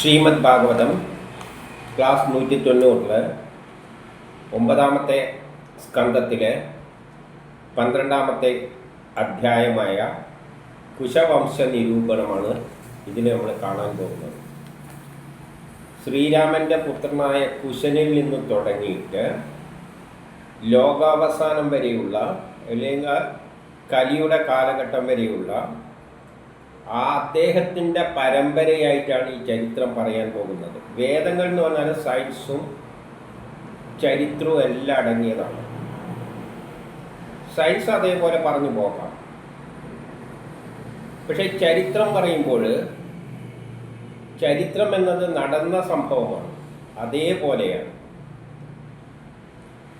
Shrimad Bhagavatam class നൂറ്റി തൊണ്ണൂറിൽ ഒമ്പതാമത്തെ സ്കന്ധത്തിലെ പന്ത്രണ്ടാമത്തെ അധ്യായമായ കുശവംശ നിരൂപണമാണ് ഇതിൽ നമ്മൾ കാണാൻ പോകുന്നത്. ശ്രീരാമന്റെ പുത്രനായ കുശനിൽ നിന്ന് തുടങ്ങിയിട്ട് ലോകാവസാനം വരെയുള്ള അല്ലെങ്കിൽ കലിയുടെ കാലഘട്ടം വരെയുള്ള ആ അദ്ദേഹത്തിന്റെ പരമ്പരയായിട്ടാണ് ഈ ചരിത്രം പറയാൻ പോകുന്നത്. വേദങ്ങൾ എന്ന് പറഞ്ഞാൽ സയൻസും ചരിത്രവും എല്ലാം അടങ്ങിയതാണ്. സയൻസ് അതേപോലെ പറഞ്ഞു പോകാം. പക്ഷെ ചരിത്രം പറയുമ്പോൾ ചരിത്രം എന്നത് നടന്ന സംഭവമാണ്. അതേപോലെയാണ്.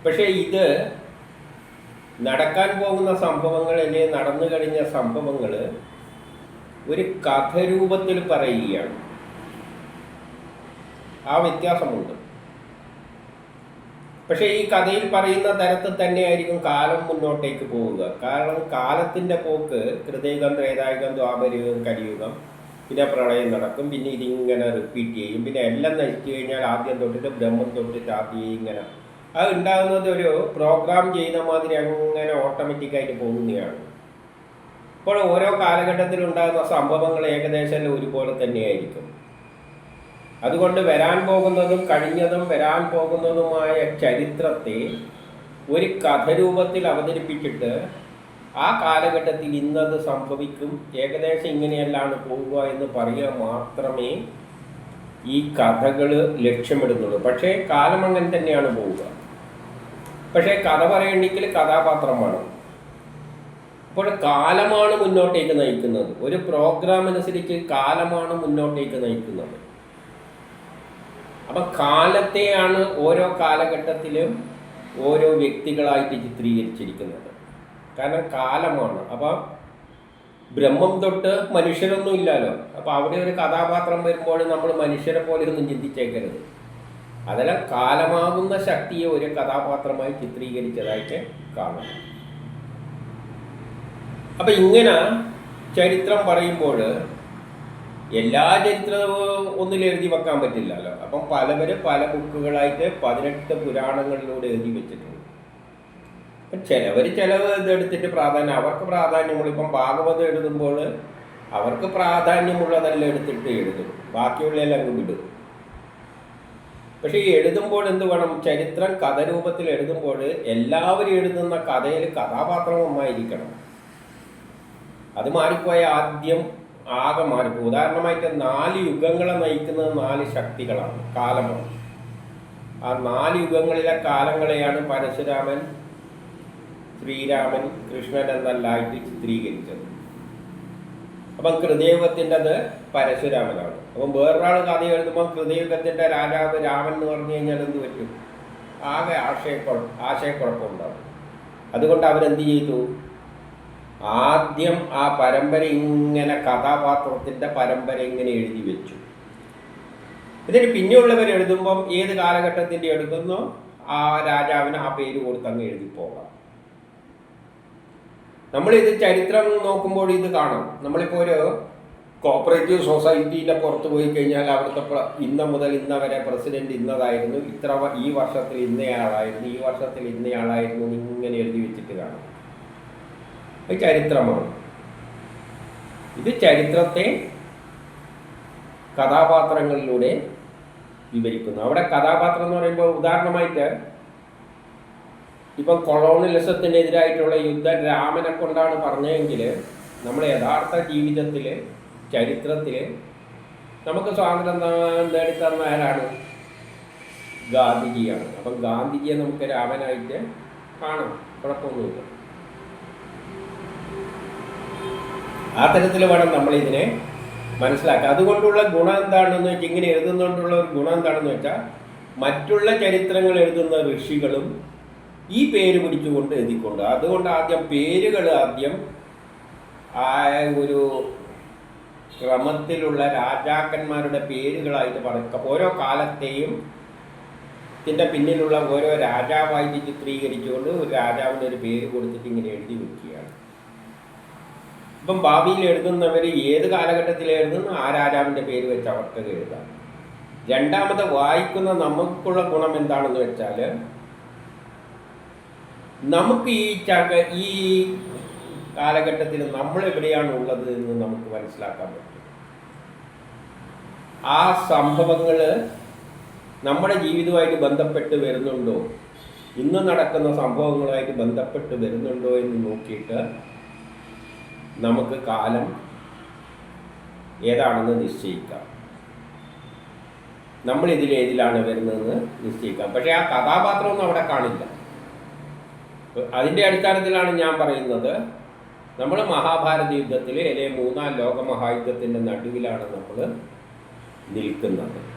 പക്ഷെ ഇത് നടക്കാൻ പോകുന്ന സംഭവങ്ങൾ അല്ലെങ്കിൽ നടന്നു കഴിഞ്ഞ സംഭവങ്ങൾ ഒരു കഥരൂപത്തിൽ പറയുകയാണ്. ആ വ്യത്യാസമുണ്ട്. പക്ഷേ ഈ കഥയിൽ പറയുന്ന തരത്തിൽ തന്നെയായിരിക്കും കാലം മുന്നോട്ടേക്ക് പോവുക. കാരണം കാലത്തിന്റെ പോക്ക് കൃതയുഗം ത്രേതായുഗം ദ്വാപരയുഗം കലിയുഗം പിന്നെ പ്രളയം നടക്കും. പിന്നെ ഇതിങ്ങനെ റിപ്പീറ്റ് ചെയ്യും. പിന്നെ എല്ലാം നശിച്ചു കഴിഞ്ഞാൽ ആദ്യം തൊട്ടിട്ട് ബ്രഹ്മം തൊട്ടിട്ട് ആദ്യം ഇങ്ങനെ. അത് ഉണ്ടാകുന്നത് ഒരു പ്രോഗ്രാം ചെയ്യുന്ന മാതിരി അങ്ങനെ ഓട്ടോമാറ്റിക്കായിട്ട് പോകുന്നതാണ്. ഇപ്പോൾ ഓരോ കാലഘട്ടത്തിൽ ഉണ്ടാകുന്ന സംഭവങ്ങൾ ഏകദേശം ഒരുപോലെ തന്നെയായിരിക്കും. അതുകൊണ്ട് വരാൻ പോകുന്നതും കഴിഞ്ഞതും വരാൻ പോകുന്നതുമായ ചരിത്രത്തെ ഒരു കഥരൂപത്തിൽ അവതരിപ്പിച്ചിട്ട് ആ കാലഘട്ടത്തിൽ ഇന്നത് സംഭവിക്കും. ഏകദേശം ഇങ്ങനെയല്ലാണ് പോവുക എന്ന് പറയുക മാത്രമേ ഈ കഥകൾ ലക്ഷ്യമിടുന്നുള്ളൂ. പക്ഷേ കാലം അങ്ങനെ തന്നെയാണ് പോവുക. പക്ഷേ കഥ പറയണമെങ്കിൽ കഥാപാത്രം വേണം അപ്പോൾ കാലമാണ് മുന്നോട്ടേക്ക് നയിക്കുന്നത്. ഒരു പ്രോഗ്രാം അനുസരിച്ച് കാലമാണ് മുന്നോട്ടേക്ക് നയിക്കുന്നത്. അപ്പം കാലത്തെയാണ് ഓരോ കാലഘട്ടത്തിലും ഓരോ വ്യക്തികളായിട്ട് ചിത്രീകരിച്ചിരിക്കുന്നത്. കാരണം കാലമാണ്. അപ്പം ബ്രഹ്മം തൊട്ട് മനുഷ്യരൊന്നും ഇല്ലല്ലോ. അപ്പോൾ അവിടെ ഒരു കഥാപാത്രം വരുമ്പോൾ നമ്മൾ മനുഷ്യരെ പോലെ ഒന്നും ചിന്തിച്ചേക്കരുത്. അതെല്ലാം കാലമാകുന്ന ശക്തിയെ ഒരു കഥാപാത്രമായി ചിത്രീകരിച്ചതായിട്ട് കാണണം അപ്പം ഇങ്ങനെ ചരിത്രം പറയുമ്പോൾ എല്ലാ ചരിത്രവും ഒന്നിൽ എഴുതി വെക്കാൻ പറ്റില്ലല്ലോ. അപ്പം പലവരും പല ബുക്കുകളായിട്ട് പതിനെട്ട് പുരാണങ്ങളിലൂടെ എഴുതി വെച്ചിട്ടുണ്ട്. അപ്പം ചിലവർ ചിലവ് ഇതെടുത്തിട്ട് പ്രാധാന്യം അവർക്ക് പ്രാധാന്യമുള്ള. ഇപ്പം ഭാഗവതം എഴുതുമ്പോൾ അവർക്ക് പ്രാധാന്യമുള്ളതെല്ലാം എടുത്തിട്ട് എഴുതും. ബാക്കിയുള്ളതെല്ലാം അങ്ങ് വിടും. പക്ഷേ ഈ എഴുതുമ്പോൾ എന്ത് വേണം? ചരിത്രം കഥരൂപത്തിൽ എഴുതുമ്പോൾ എല്ലാവരും എഴുതുന്ന കഥയിൽ കഥാപാത്രം ഒന്നായിരിക്കണം അത് മാറിപ്പോയ ആദ്യം ആകെ മാറിപ്പോ ഉദാഹരണമായിട്ട് നാല് യുഗങ്ങളെ നയിക്കുന്നത് നാല് ശക്തികളാണ് കാലമാണ്. ആ നാല് യുഗങ്ങളിലെ കാലങ്ങളെയാണ് പരശുരാമൻ ശ്രീരാമൻ കൃഷ്ണൻ എന്നല്ലായിട്ട് ചിത്രീകരിച്ചത്. അപ്പം കൃതയുഗത്തിന്റെത് പരശുരാമനാണ്. അപ്പം വേറൊരാൾ കഥ എഴുതുമ്പോൾ കൃതയുഗത്തിന്റെ രാജാവ് രാമൻ എന്ന് പറഞ്ഞു കഴിഞ്ഞാൽ എന്ത് പറ്റും? ആകെ ആശയക്കുഴ ആശയക്കുഴപ്പമുണ്ടാവും. അതുകൊണ്ട് അവരെന്ത് ചെയ്തു? ആദ്യം ആ പരമ്പര ഇങ്ങനെ കഥാപാത്രത്തിന്റെ പരമ്പര ഇങ്ങനെ എഴുതി വെച്ചു. ഇതിന് പിന്നെയുള്ളവർ എഴുതുമ്പം ഏത് കാലഘട്ടത്തിന്റെ എടുക്കുന്നോ? ആ രാജാവിന് ആ പേര് കൊടുത്ത് അങ്ങ് എഴുതി പോകാം. നമ്മളിത് ചരിത്രം നോക്കുമ്പോൾ ഇത് കാണും. നമ്മളിപ്പോൾ ഒരു കോപ്പറേറ്റീവ് സൊസൈറ്റിയിലെ പുറത്ത് പോയി കഴിഞ്ഞാൽ അവിടുത്തെ ഇന്ന മുതൽ ഇന്ന വരെ പ്രസിഡന്റ് ഇന്നതായിരുന്നു. ഇത്ര ഈ വർഷത്തിൽ ഇന്നയാളായിരുന്നു ഈ വർഷത്തിൽ ഇന്നയാളായിരുന്നു ഇങ്ങനെ എഴുതി വെച്ചിട്ട് കാണാം. ഇത് ചരിത്രമാണ്. ഇത് ചരിത്രത്തെ കഥാപാത്രങ്ങളിലൂടെ വിവരിക്കുന്നു. അവിടെ കഥാപാത്രം എന്ന് പറയുമ്പോൾ ഉദാഹരണമായിട്ട് ഇപ്പം കൊളോണിലിസത്തിനെതിരായിട്ടുള്ള യുദ്ധം രാമനെ കൊണ്ടാണ് പറഞ്ഞതെങ്കിൽ നമ്മൾ യഥാർത്ഥ ജീവിതത്തിൽ ചരിത്രത്തിൽ നമുക്ക് സ്വാതന്ത്ര്യം നേടിത്തന്ന ആരാണ് ഗാന്ധിജിയാണ്. അപ്പം ഗാന്ധിജിയെ നമുക്ക് രാമനായിട്ട് കാണാം. കുഴപ്പമൊന്നുമില്ല. ആ തരത്തിൽ വേണം നമ്മൾ ഇതിനെ മനസ്സിലാക്കുക അതുകൊണ്ടുള്ള ഗുണം എന്താണെന്ന് വെച്ചാൽ ഇങ്ങനെ എഴുതുന്നതുകൊണ്ടുള്ള ഒരു ഗുണം എന്താണെന്ന് വെച്ചാൽ മറ്റുള്ള ചരിത്രങ്ങൾ എഴുതുന്ന ഋഷികളും ഈ പേര് പിടിച്ചുകൊണ്ട് എഴുതിക്കൊണ്ട്. അതുകൊണ്ട് ആദ്യം പേരുകൾ ആദ്യം ആ ഒരു ക്രമത്തിലുള്ള രാജാക്കന്മാരുടെ പേരുകളായിട്ട് പറയുക ഓരോ കാലത്തെയും ഇതിന്റെ പിന്നിലുള്ള ഓരോ രാജാവായിട്ട് ചിത്രീകരിച്ചുകൊണ്ട് ഒരു രാജാവിന്റെ ഒരു പേര് കൊടുത്തിട്ട് ഇങ്ങനെ എഴുതി വെക്കുകയാണ്. ഇപ്പം ഭാവിയിൽ എഴുതുന്നവർ ഏത് കാലഘട്ടത്തിൽ ആ രാജാവിന്റെ പേര് വെച്ച് അവർക്ക് എഴുതാം. രണ്ടാമത് വായിക്കുന്ന നമുക്കുള്ള ഗുണം എന്താണെന്ന് വെച്ചാൽ നമുക്ക് ഈ ചക ഈ കാലഘട്ടത്തിൽ നമ്മൾ എവിടെയാണ് ഉള്ളത് എന്ന് നമുക്ക് മനസ്സിലാക്കാൻ പറ്റും. ആ സംഭവങ്ങൾ നമ്മുടെ ജീവിതവുമായിട്ട് ബന്ധപ്പെട്ട് വരുന്നുണ്ടോ? ഇന്ന് നടക്കുന്ന സംഭവങ്ങളുമായിട്ട് ബന്ധപ്പെട്ട് വരുന്നുണ്ടോ എന്ന് നോക്കിയിട്ട് നമുക്ക് കാലം ഏതാണെന്ന് നിശ്ചയിക്കാം. നമ്മൾ ഇതിൽ ഏതിലാണ് വരുന്നതെന്ന് നിശ്ചയിക്കാം. പക്ഷേ ആ കഥാപാത്രമൊന്നും അവിടെ കാണില്ല. അതിന്റെ അടിസ്ഥാനത്തിലാണ് ഞാൻ പറയുന്നത്. നമ്മൾ മഹാഭാരത യുദ്ധത്തിൽ അല്ലെങ്കിൽ മൂന്നാം ലോക മഹായുദ്ധത്തിന്റെ നടുവിലാണ് നമ്മൾ നിൽക്കുന്നത്.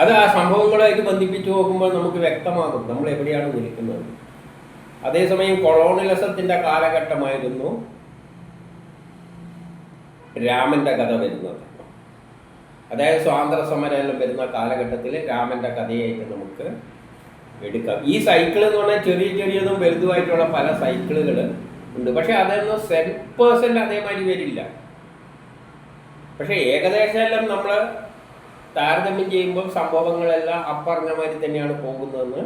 അത് ആ സംഭവങ്ങളായിട്ട് ബന്ധിപ്പിച്ചു നോക്കുമ്പോൾ നമുക്ക് വ്യക്തമാകും നമ്മൾ എവിടെയാണ് നിൽക്കുന്നത്. അതേസമയം കൊളോണിലസത്തിന്റെ കാലഘട്ടമായിരുന്നു രാമന്റെ കഥ വരുന്നത്. അതായത് സ്വാതന്ത്ര്യ സമരം വരുന്ന കാലഘട്ടത്തിൽ രാമന്റെ കഥയായിട്ട് നമുക്ക് എടുക്കാം. ഈ സൈക്കിൾ എന്ന് പറഞ്ഞാൽ ചെറിയ ചെറിയതും വലുതുമായിട്ടുള്ള പല സൈക്കിളുകൾ ഉണ്ട്. പക്ഷെ അതൊന്നും സെൽഫ് പേഴ്സന്റ് അതേമാതിരി വരില്ല. പക്ഷെ ഏകദേശം എല്ലാം നമ്മൾ താരതമ്യം ചെയ്യുമ്പോൾ സംഭവങ്ങളെല്ലാം അപ്പറഞ്ഞ മാതിരി തന്നെയാണ് പോകുന്നതെന്ന്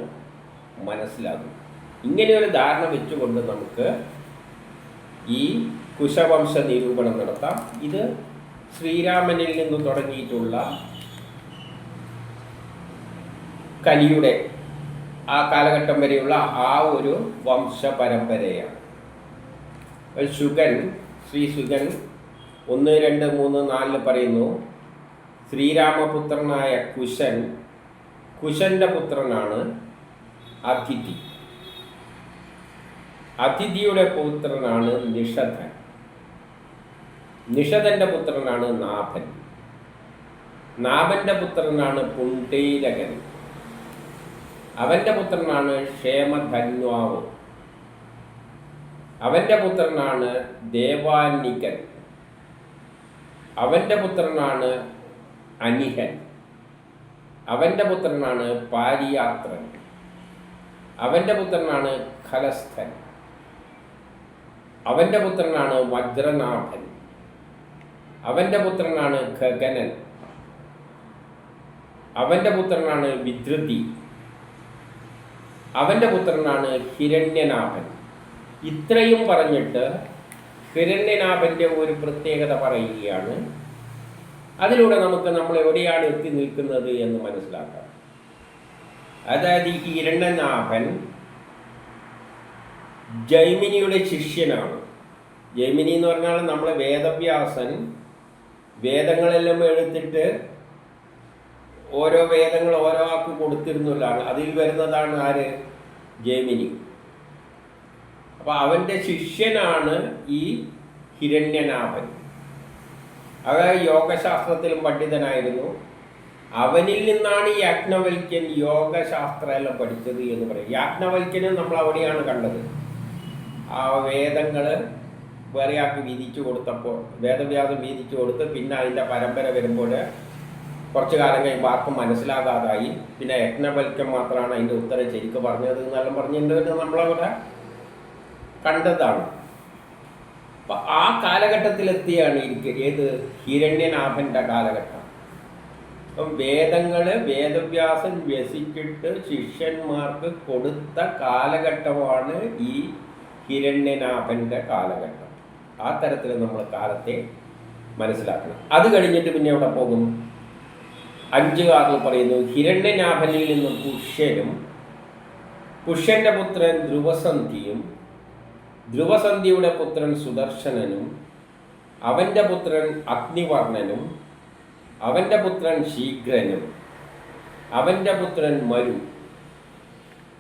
മനസ്സിലാകും. ഇങ്ങനെ ഒരു ധാരണ വെച്ചുകൊണ്ട് നമുക്ക് ഈ കുശവംശ നിരൂപണം നടത്താം. ഇത് ശ്രീരാമനിൽ നിന്ന് തുടങ്ങിയിട്ടുള്ള കലിയുടെ ആ കാലഘട്ടം വരെയുള്ള ആ ഒരു വംശ പരമ്പരയാണ്. ശുഗൻ ശ്രീ ശുഗൻ ഒന്ന് രണ്ട് മൂന്ന് നാലിൽ പറയുന്നു ശ്രീരാമപുത്രനായ കുശൻ കുശന്റെ പുത്രനാണ് അതിഥി അതിഥിയുടെ പുത്രനാണ് നിഷധൻ. നിഷധന്റെ പുത്രനാണ് നാഭൻ. നാഭന്റെ പുത്രനാണ് പുണ്ടീരകൻ അവന്റെ പുത്രനാണ് ക്ഷേമധന്വാവ്. അവന്റെ പുത്രനാണ് ദേവാനികൻ. അവന്റെ പുത്രനാണ് അനിഹൻ. അവന്റെ പുത്രനാണ് പാരിയാത്രൻ. അവന്റെ പുത്രനാണ് ഖലസ്ഥൻ. അവന്റെ പുത്രനാണ് വജ്രനാഭൻ. അവന്റെ പുത്രനാണ് ഖഗനൻ. അവന്റെ പുത്രനാണ് വിദ്രുതി. അവന്റെ പുത്രനാണ് ഹിരണ്യനാഭൻ. ഇത്രയും പറഞ്ഞിട്ട് ഹിരണ്യനാഭന്റെ ഒരു പ്രത്യേകത പറയുകയാണ്. അതിലൂടെ നമുക്ക് നമ്മൾ എവിടെയാണ് എത്തി നിൽക്കുന്നത് എന്ന് മനസ്സിലാക്കാം. അതായത് ഈ ഹിരണ്യനാഭൻ ജൈമിനിയുടെ ശിഷ്യനാണ്. ജൈമിനി എന്ന് പറഞ്ഞാൽ നമ്മളെ വേദവ്യാസൻ. വേദങ്ങളെല്ലാം എടുത്തിട്ട് ഓരോ വേദങ്ങൾ ഓരോ ആൾക്ക് കൊടുത്തിരുന്നതാണ് അതിൽ വരുന്നതാണ് ആര്? ജൈമിനി. അപ്പോൾ അവന്റെ ശിഷ്യനാണ് ഈ ഹിരണ്യനാഭൻ. അതായത് യോഗശാസ്ത്രത്തിലും പണ്ഡിതനായിരുന്നു. അവനിൽ നിന്നാണ് യാജ്ഞവൽക്യൻ യോഗശാസ്ത്രം എല്ലാം പഠിച്ചത് എന്ന് പറയും. യാജ്ഞവൽക്യനെ നമ്മൾ അവിടെയാണ് കണ്ടത്. ആ വേദങ്ങൾ വേറെ ആൾക്ക് വീതിച്ചു കൊടുത്തപ്പോൾ വേദവ്യാസം വീതിച്ചു കൊടുത്ത് പിന്നെ അതിന്റെ പരമ്പര വരുമ്പോൾ കുറച്ച് കാലം കഴിയുമ്പോൾ ആർക്കും മനസ്സിലാകാതായി. പിന്നെ യജ്ഞവൽക്കം മാത്രമാണ് അതിന്റെ ഉത്തരം ശരിക്കും പറഞ്ഞത് എന്നെല്ലാം പറഞ്ഞിട്ടുണ്ട് നമ്മളവിടെ കണ്ടതാണ്. അപ്പം ആ കാലഘട്ടത്തിലെത്തിയാണ് ഇരിക്കുക ഏത്? ഹിരണ്യനാഭന്റെ കാലഘട്ടം. അപ്പം വേദങ്ങൾ വേദവ്യാസൻ വ്യസിച്ചിട്ട് ശിഷ്യന്മാർക്ക് കൊടുത്ത കാലഘട്ടമാണ് ഈ ഹിരണ്യനാഭന്റെ കാലഘട്ടം. ആ തരത്തിൽ നമ്മൾ കാലത്തെ മനസ്സിലാക്കണം. അത് കഴിഞ്ഞിട്ട് പിന്നെ എവിടെ പോകും? അഞ്ച് പറയുന്നു. ഹിരണ്യനാഭനിൽ നിന്നും പുഷ്യനും പുഷ്യന്റെ പുത്രൻ ധ്രുവസന്ധിയും ധ്രുവസന്ധിയുടെ പുത്രൻ സുദർശനനും അവന്റെ പുത്രൻ അഗ്നിവർണനും അവന്റെ പുത്രൻ ശീഘ്രനും അവന്റെ പുത്രൻ മരു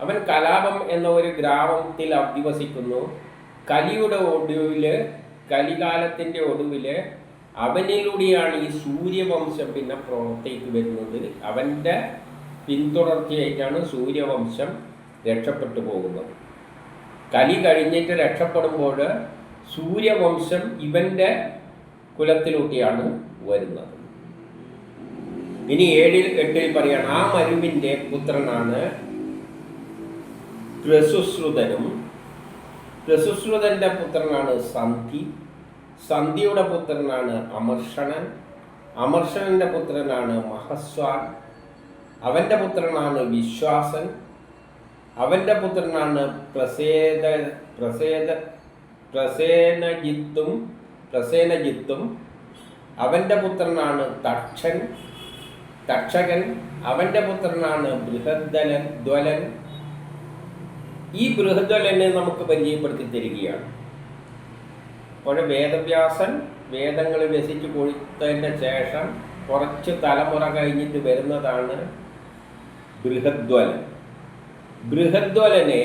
അവൻ കലാപം എന്ന ഒരു ഗ്രാമത്തിൽ അധിവസിക്കുന്നു. കലിയുടെ ഒടുവിൽ കലികാലത്തിന്റെ ഒടുവിൽ അവനിലൂടെയാണ് ഈ സൂര്യവംശം പിന്നെ പുറത്തേക്ക് വരുന്നത്. അവന്റെ പിന്തുടർച്ചയായിട്ടാണ് സൂര്യവംശം രക്ഷപ്പെട്ടു പോകുന്നത്. കലി കഴിഞ്ഞിട്ട് രക്ഷപ്പെടുമ്പോൾ സൂര്യവംശം ഇവന്റെ കുലത്തിലൂട്ടിയാണ് വരുന്നത്. ഇനി ഏഴിൽ എട്ടിൽ പറയാണ് ആ മരുവിന്റെ പുത്രനാണ് ത്രസുശ്രുതനും ത്രസുശ്രുതന്റെ പുത്രനാണ് സന്ധി. സന്ധിയുടെ പുത്രനാണ് അമർഷണൻ. അമർഷണന്റെ പുത്രനാണ് മഹസ്വാൻ. അവന്റെ പുത്രനാണ് വിശ്വാസൻ. അവന്റെ പുത്രനാണ് പ്രസേത പ്രസേത പ്രസേനജിത്തും പ്രസേനജിത്തും. അവന്റെ പുത്രനാണ് തക്ഷൻ തക്ഷകൻ. അവന്റെ പുത്രനാണ് ബൃഹദ്ദലൻ ദ്വലൻ. ഈ ബൃഹദ്വലനെ നമുക്ക് പരിചയപ്പെടുത്തി തരികയാണ്. അപ്പോൾ വേദവ്യാസൻ വേദങ്ങൾ വ്യസിച്ച് കൊടുത്തതിന്റെ ശേഷം കുറച്ച് തലമുറ കഴിഞ്ഞിട്ട് വരുന്നതാണ് ബൃഹദ്വലൻ ബൃഹദ്വലനെ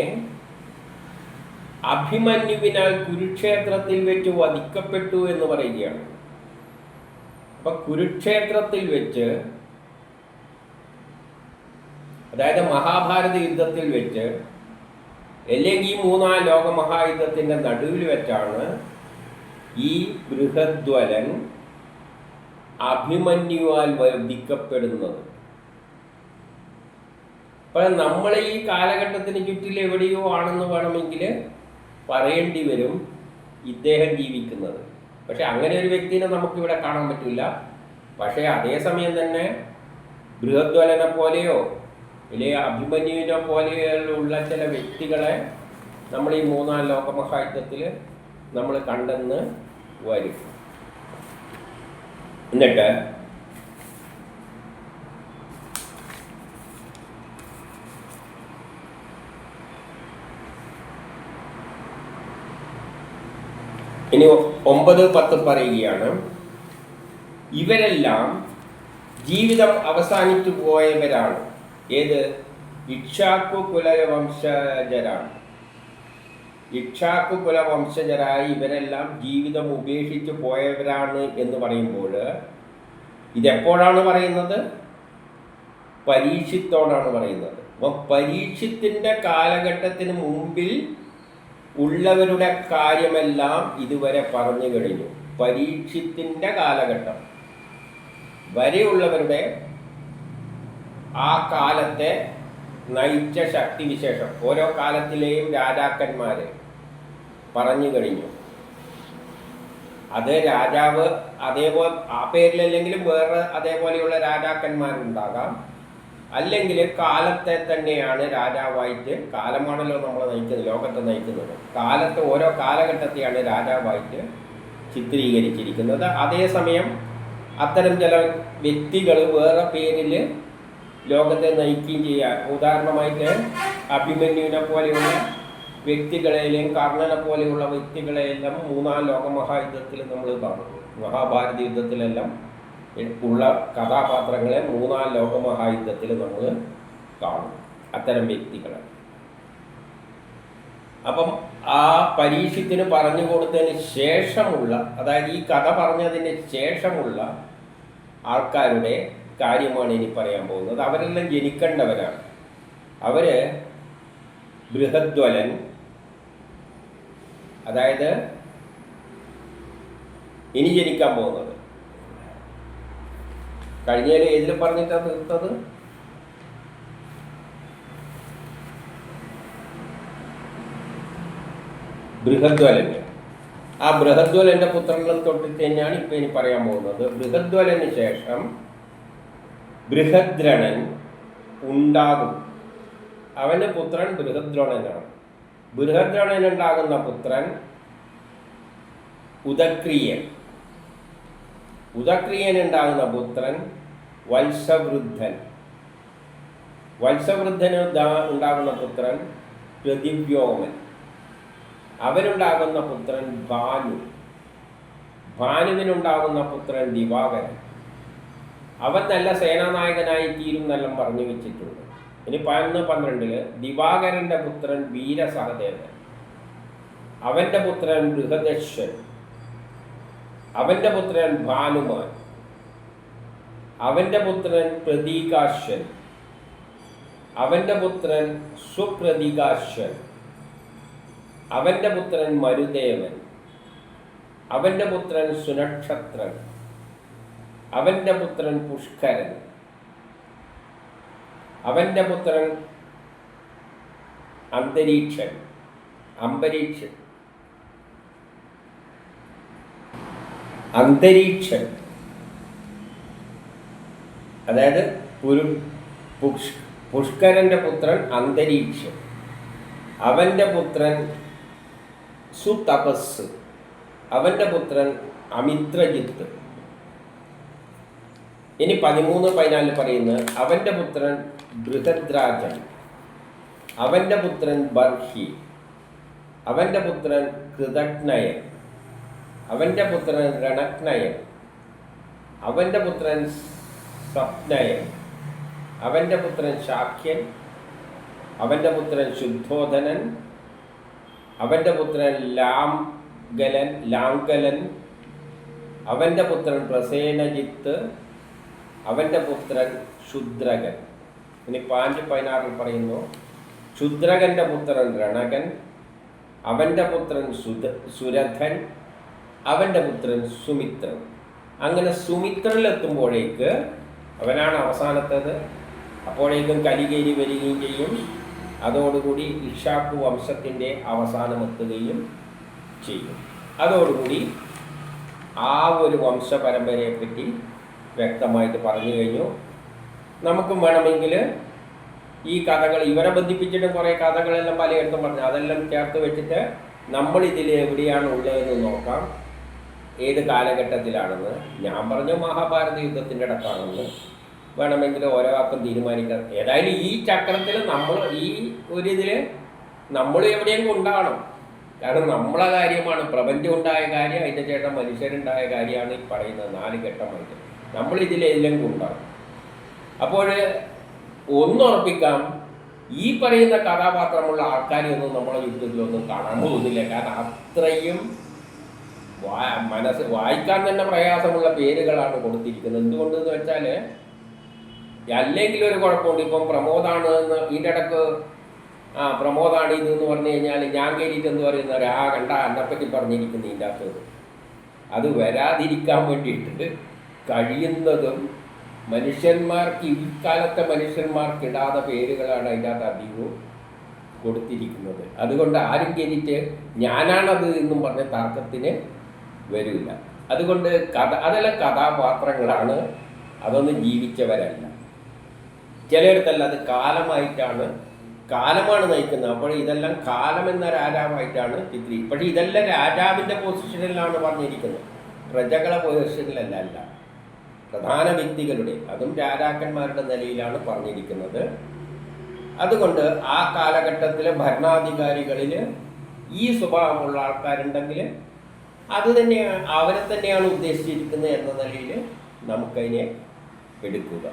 അഭിമന്യുവിനാൽ കുരുക്ഷേത്രത്തിൽ വെച്ച് വധിക്കപ്പെട്ടു എന്ന് പറയുകയാണ്. അപ്പൊ കുരുക്ഷേത്രത്തിൽ വെച്ച് അതായത് മഹാഭാരത യുദ്ധത്തിൽ വെച്ച് അല്ലെങ്കിൽ ഈ മൂന്നാം ലോകമഹായുദ്ധത്തിന്റെ നടുവിൽ വെച്ചാണ് ഈ ബൃഹദ്വലൻ അഭിമന്യുവാൽ വർദ്ധിക്കപ്പെടുന്നത് അപ്പോൾ നമ്മൾ ഈ കാലഘട്ടത്തിന് ചുറ്റിൽ എവിടെയോ ആണെന്ന് വേണമെങ്കിൽ പറയേണ്ടി വരും ഇദ്ദേഹം ജീവിക്കുന്നത്. പക്ഷെ അങ്ങനെ ഒരു വ്യക്തിനെ നമുക്കിവിടെ കാണാൻ പറ്റില്ല. പക്ഷേ അതേസമയം തന്നെ ബൃഹദ്വലനെ പോലെയോ അല്ലെങ്കിൽ അഭിമന്യുവിനെ പോലെയുള്ള ചില വ്യക്തികളെ നമ്മൾ ഈ മൂന്നാം ലോകമഹായുദ്ധത്തിൽ നമ്മൾ കണ്ടെന്ന് വരും. എന്നിട്ട് ഇനി ഒമ്പത് പത്ത് പറയുകയാണ്. ഇവരെല്ലാം ജീവിതം അവസാനിച്ചു പോയവരാണ്. ഏത്? ഇക്ഷാക്കു കുലവംശജരാണ്. ഇക്ഷാക്കു കുലവംശജരായി ഇവരെല്ലാം ജീവിതം ഉപേക്ഷിച്ച് പോയവരാണ് എന്ന് പറയുമ്പോൾ ഇതെപ്പോഴാണ് പറയുന്നത്? പരീക്ഷിത്തോടാണ് പറയുന്നത്. അപ്പം പരീക്ഷത്തിന്റെ കാലഘട്ടത്തിന് മുമ്പിൽ ഉള്ളവരുടെ കാര്യമെല്ലാം ഇതുവരെ പറഞ്ഞു കഴിഞ്ഞു. പരീക്ഷത്തിന്റെ കാലഘട്ടം. വരെയുള്ളവരുടെ ആ കാലത്തെ നയിച്ച ശക്തിവിശേഷം ഓരോ കാലത്തിലെയും രാജാക്കന്മാർ പറഞ്ഞു കഴിഞ്ഞു. അത് രാജാവ് അതേപോലെ ആ പേരിലല്ലെങ്കിലും വേറെ അതേപോലെയുള്ള രാജാക്കന്മാരുണ്ടാകാം. അല്ലെങ്കിൽ കാലത്തെ തന്നെയാണ് രാജാവായിട്ട് കാലമാണല്ലോ നമ്മൾ നയിക്കുന്നത് ലോകത്തെ നയിക്കുന്നത്. കാലത്തെ ഓരോ കാലഘട്ടത്തെയാണ് രാജാവായിട്ട് ചിത്രീകരിച്ചിരിക്കുന്നത്. അതേസമയം അത്തരം ചില വ്യക്തികൾ വേറെ പേരിൽ ലോകത്തെ നയിക്കുകയും ചെയ്യാൻ. ഉദാഹരണമായിട്ട് അഭിമന്യുവിനെ പോലെയുള്ള വ്യക്തികളെയും കർണനെ പോലെയുള്ള വ്യക്തികളെയെല്ലാം മൂന്നാം ലോകമഹായുദ്ധത്തിൽ നമ്മൾ കാണും. മഹാഭാരത യുദ്ധത്തിലെല്ലാം ഉള്ള കഥാപാത്രങ്ങളെ മൂന്നാം ലോകമഹായുദ്ധത്തിൽ നമ്മൾ കാണും. അത്തരം വ്യക്തികളെ. അപ്പം ആ പരീക്ഷത്തിന് പറഞ്ഞു കൊടുത്തതിന് ശേഷമുള്ള അതായത് ഈ കഥ പറഞ്ഞതിന് ശേഷമുള്ള ആൾക്കാരുടെ കാര്യമാണ് ഇനി പറയാൻ പോകുന്നത്. അവരെല്ലാം ജനിക്കേണ്ടവരാണ്. അവർ ബൃഹദ്വലൻ അതായത് ഇനി ജനിക്കാൻ പോകുന്നത്. കഴിഞ്ഞതിൽ ഏതിൽ പറഞ്ഞിട്ടാണ് തീർത്തത്? ബൃഹദ്വലന് ആ ബൃഹദ്വലന്റെ പുത്രനിൽ തൊട്ടിട്ട് തന്നെയാണ് ഇപ്പൊ ഇനി പറയാൻ പോകുന്നത്. ബൃഹദ്വലന് ശേഷം ബൃഹദ്രണൻ ഉണ്ടാകും. അവന്റെ പുത്രൻ ബൃഹദ്രോണനാണ്. ബൃഹദ്രണനുണ്ടാകുന്ന പുത്രൻ ഉദക്രിയൻ. ഉദക്രിയനുണ്ടാകുന്ന പുത്രൻ വത്സവൃദ്ധൻ. വത്സവൃദ്ധന് ഉണ്ടാകുന്ന പുത്രൻ പ്രതിവ്യോമൻ. അവനുണ്ടാകുന്ന പുത്രൻ ഭാനു. ഭാനുവിനുണ്ടാകുന്ന പുത്രൻ ദിവാകരൻ. അവൻ നല്ല സേനാനായകനായി തീരും എന്നെല്ലാം പറഞ്ഞു വെച്ചിട്ടുണ്ട്. ഇനി പതിനൊന്ന് പന്ത്രണ്ടിൽ ദിവാകരന്റെ പുത്രൻ വീരസഹദേവൻ. അവന്റെ പുത്രൻ ബൃഹദക്ഷൻ അവന്റെ പുത്രൻ ഭാനുമാൻ. അവന്റെ പുത്രൻ പ്രതീകാശ്വൻ. അവന്റെ പുത്രൻ സുപ്രതീകാശ്വൻ. അവന്റെ പുത്രൻ മരുദേവൻ. അവന്റെ പുത്രൻ സുനക്ഷത്രൻ. അവന്റെ പുത്രൻ പുഷ്കരൻ. അവന്റെ പുത്രൻ അന്തരീക്ഷൻ അംബരീക്ഷൻ അന്തരീക്ഷൻ. അതായത് പുരു പുഷ് പുഷ്കരന്റെ പുത്രൻ അന്തരീക്ഷൻ അവന്റെ പുത്രൻ സുതപസ്. അവന്റെ പുത്രൻ അമിത്രജിത്ത്. ഇനി പതിമൂന്ന് പതിനാലിൽ പറയുന്നത് അവന്റെ പുത്രൻ ബൃഹദ്രാജൻ അവന്റെ പുത്രൻ ബർഹി അവന്റെ പുത്രൻ കൃതജ്ഞയൻ അവന്റെ പുത്രൻ രണജ്ഞയൻ അവന്റെ പുത്രൻ സപ്നയൻ അവന്റെ പുത്രൻ ശാഖ്യൻ അവന്റെ പുത്രൻ ശുദ്ധോധനൻ അവന്റെ പുത്രൻ ലാംഗലൻ ലാംഗലൻ അവന്റെ പുത്രൻ പ്രസേനജിത്ത് അവന്റെ പുത്രൻ ശുദ്രകൻ. ഇനി പാഞ്ച് പതിനാറിൽ പറയുന്നു ശുദ്രകന്റെ പുത്രൻ രണകൻ അവന്റെ പുത്രൻ സുധ സുരഥൻ അവന്റെ പുത്രൻ സുമിത്രൻ. അങ്ങനെ സുമിത്രനിലെത്തുമ്പോഴേക്ക് അവനാണ് അവസാനത്തേത്. അപ്പോഴേക്കും കലികേരി വരികയും ചെയ്യും. അതോടുകൂടി ഇഷാക്കു വംശത്തിന്റെ അവസാനമെത്തുകയും ചെയ്യും. അതോടുകൂടി ആ ഒരു വംശപരമ്പരയെ പറ്റി വ്യക്തമായിട്ട് പറഞ്ഞു കഴിഞ്ഞു. നമുക്കും വേണമെങ്കിൽ ഈ കഥകൾ ഇവരെ ബന്ധിപ്പിച്ചിട്ട് കുറേ കഥകളെല്ലാം പലയിടത്തും പറഞ്ഞു. അതെല്ലാം ചേർത്ത് വെച്ചിട്ട് നമ്മൾ ഇതിൽ എവിടെയാണ് ഉള്ളതെന്ന് നോക്കാം. ഏത് കാലഘട്ടത്തിലാണെന്ന്. ഞാൻ പറഞ്ഞ മഹാഭാരത യുദ്ധത്തിന്റെ ഇടക്കാണെന്ന്. വേണമെങ്കിൽ ഓരോ ആൾക്കും തീരുമാനിക്കാം. ഏതായാലും ഈ ചക്രത്തിൽ നമ്മൾ ഈ ഒരു ഇതിൽ നമ്മൾ എവിടെയെങ്കിലും ഉണ്ടാകണം കാരണം നമ്മളെ കാര്യമാണ്. പ്രപഞ്ചം ഉണ്ടായ കാര്യം അതിന്റെ ചേട്ടൻ മനുഷ്യരുണ്ടായ കാര്യമാണ് ഈ പറയുന്നത് നാല് ഘട്ടമായിട്ട്. നമ്മൾ ഇതിലെല്ലാം ഉണ്ടാകും അപ്പോൾ ഒന്നുറപ്പിക്കാം ഈ പറയുന്ന കഥാപാത്രമുള്ള ആൾക്കാരെയൊന്നും നമ്മളെ യുദ്ധത്തിലൊന്നും കാണാൻ പോകുന്നില്ല. കാരണം അത്രയും മനസ്സ് വായിക്കാൻ തന്നെ പ്രയാസമുള്ള പേരുകളാണ് കൊടുത്തിരിക്കുന്നത്. എന്തുകൊണ്ടെന്ന് വെച്ചാൽ അല്ലെങ്കിൽ ഒരു കുഴപ്പമുണ്ട്. ഇപ്പം പ്രമോദാണ് എന്ന് ഇതിന്റെ ഇടയ്ക്ക് ആ പ്രമോദാണ് ഇത് എന്ന് പറഞ്ഞു കഴിഞ്ഞാൽ ഞാൻ കയറിയിട്ട് എന്ന് പറയുന്ന ആ കണ്ട എന്നെപ്പറ്റി പറഞ്ഞിരിക്കുന്നു ഇതിന്റെ അത് വരാതിരിക്കാൻ വേണ്ടിയിട്ട് കഴിയുന്നതും മനുഷ്യന്മാർക്ക് ഇക്കാലത്തെ മനുഷ്യന്മാർക്ക് ഇടാത്ത പേരുകളാണ് അതിനകത്ത് അധികവും കൊടുത്തിരിക്കുന്നത്. അതുകൊണ്ട് ആരും ജനിച്ച് ഞാനാണത് എന്നും പറഞ്ഞ തർക്കത്തിന് വരില്ല. അതുകൊണ്ട് കഥ അതെല്ലാം കഥാപാത്രങ്ങളാണ്. അതൊന്നും ജീവിച്ചവരല്ല. ചിലയിടത്തല്ല അത് കാലമായിട്ടാണ് കാലമാണ് നയിക്കുന്നത്. അപ്പോൾ ഇതെല്ലാം കാലം എന്ന രാജാവായിട്ടാണ് ചിത്രീ പക്ഷേ ഇതെല്ലാം രാജാവിന്റെ പൊസിഷനിലാണ് പറഞ്ഞിരിക്കുന്നത്. പ്രജകളെ പൊസിഷനിലല്ല അല്ല. പ്രധാന വ്യക്തികളുടെ അതും രാജാക്കന്മാരുടെ നിലയിലാണ് പറഞ്ഞിരിക്കുന്നത്. അതുകൊണ്ട് ആ കാലഘട്ടത്തിലെ ഭരണാധികാരികളിൽ ഈ സ്വഭാവമുള്ള ആൾക്കാരുണ്ടെങ്കിൽ അത് തന്നെയാണ് അവരെ തന്നെയാണ് ഉദ്ദേശിച്ചിരിക്കുന്നത് എന്ന നിലയിൽ നമുക്കതിനെ എടുക്കുക.